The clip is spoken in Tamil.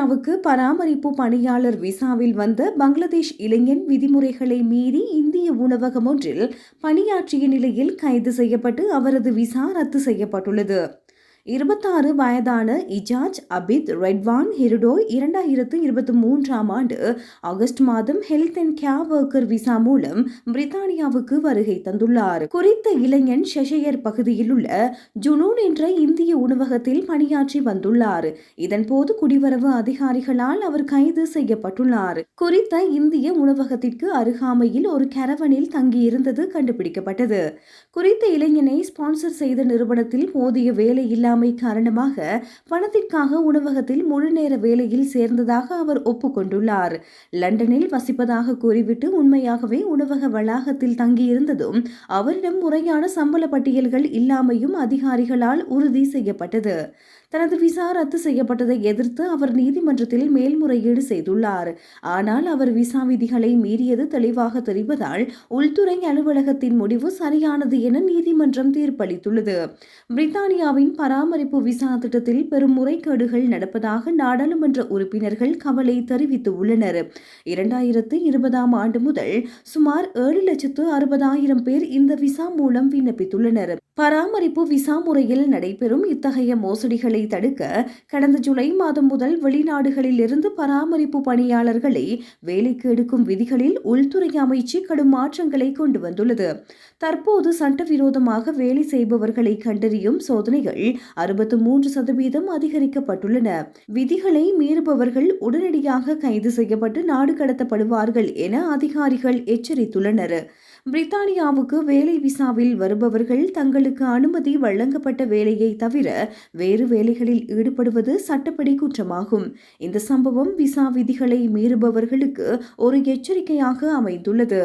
இந்தியாவுக்கு பராமரிப்பு பணியாளர் விசாவில் வந்த பங்களாதேஷ் இளைஞன் விதிமுறைகளை மீறி இந்திய உணவகம் ஒன்றில் பணியாற்றிய நிலையில் கைது செய்யப்பட்டு அவரது விசா ரத்து செய்யப்பட்டுள்ளது. இருபத்தாறு வயதான இஜாஜ் அபித் ரெட்வான் ஹிருடோ இரண்டாயிரத்து இருபத்தி மூன்றாம் ஆண்டு ஆகஸ்ட் மாதம் health and care worker visa மூலம் பிரித்தானியாவுக்கு வருகை தந்துள்ளார். குறித்த இளைஞன் ஷெஷையர் பகுதியில் உள்ள ஜுனூன் என்ற இந்திய உணவகத்தில் பணியாற்றி வந்துள்ளார். இதன்போது குடிவரவு அதிகாரிகளால் அவர் கைது செய்யப்பட்டுள்ளார். குறித்த இந்திய உணவகத்திற்கு அருகாமையில் ஒரு கரவனில் தங்கியிருந்தது கண்டுபிடிக்கப்பட்டது. குறித்த இளைஞனை ஸ்பான்சர் செய்த நிறுவனத்தில் போதிய வேலை இல்லாமை காரணமாக பணத்திற்காக உணவகத்தில் முழுநேர வேலையில் சேர்ந்ததாக அவர் ஒப்புக்கொண்டுள்ளார். லண்டனில் வசிப்பதாக கூறிவிட்டு உண்மையாகவே உணவக வளாகத்தில் தங்கியிருந்ததும் அவரிடம் முறையான சம்பள பட்டியல்கள் இல்லாமையும் அதிகாரிகளால் உறுதி செய்யப்பட்டது. தனது விசா ரத்து செய்யப்பட்டதை எதிர்த்து அவர் நீதிமன்றத்தில் மேல்முறையீடு செய்துள்ளார். ஆனால் அவர் விசா விதிகளை மீறியது தெளிவாக தெரிவதால் உள்துறை அலுவலகத்தின் முடிவு சரியானது என நீதிமன்றம் தீர்ப்பளித்துள்ளது. பிரித்தானியாவின் பராமரிப்பு விசா திட்டத்தில் பெரும் முறைகேடுகள் நடப்பதாக நாடாளுமன்ற உறுப்பினர்கள் கவலை தெரிவித்துள்ளனர். இரண்டாயிரத்து இருபதாம் ஆண்டு முதல் சுமார் ஏழு லட்சத்து அறுபதாயிரம் பேர் இந்த விசா மூலம் விண்ணப்பித்துள்ளனர். பராமரிப்பு விசா முறையில் நடைபெறும் இத்தகைய மோசடிகளை தடுக்க கடந்த ஜூலை மாதம் முதல் வெளிநாடுகளில் இருந்து பராமரிப்பு பணியாளர்களை வேலைக்கு எடுக்கும் விதிகளில் உள்துறை அமைச்சு கடும் மாற்றங்களை கொண்டு வந்துள்ளது. தற்போது சட்டவிரோதமாக வேலை செய்பவர்களை கண்டறியும் சோதனைகள் அறுபத்து மூன்று சதவீதம் அதிகரிக்கப்பட்டுள்ளன. விதிகளை மீறுபவர்கள் உடனடியாக கைது செய்யப்பட்டு நாடு கடத்தப்படுவார்கள் என அதிகாரிகள் எச்சரித்துள்ளனர். பிரித்தானியாவுக்கு வேலை விசாவில் வருபவர்கள் தங்களுக்கு அனுமதி வழங்கப்பட்ட வேலையை தவிர வேறு வேலைகளில் ஈடுபடுவது சட்டப்படி குற்றமாகும். இந்த சம்பவம் விசா விதிகளை மீறுபவர்களுக்கு ஒரு எச்சரிக்கையாக அமைந்துள்ளது.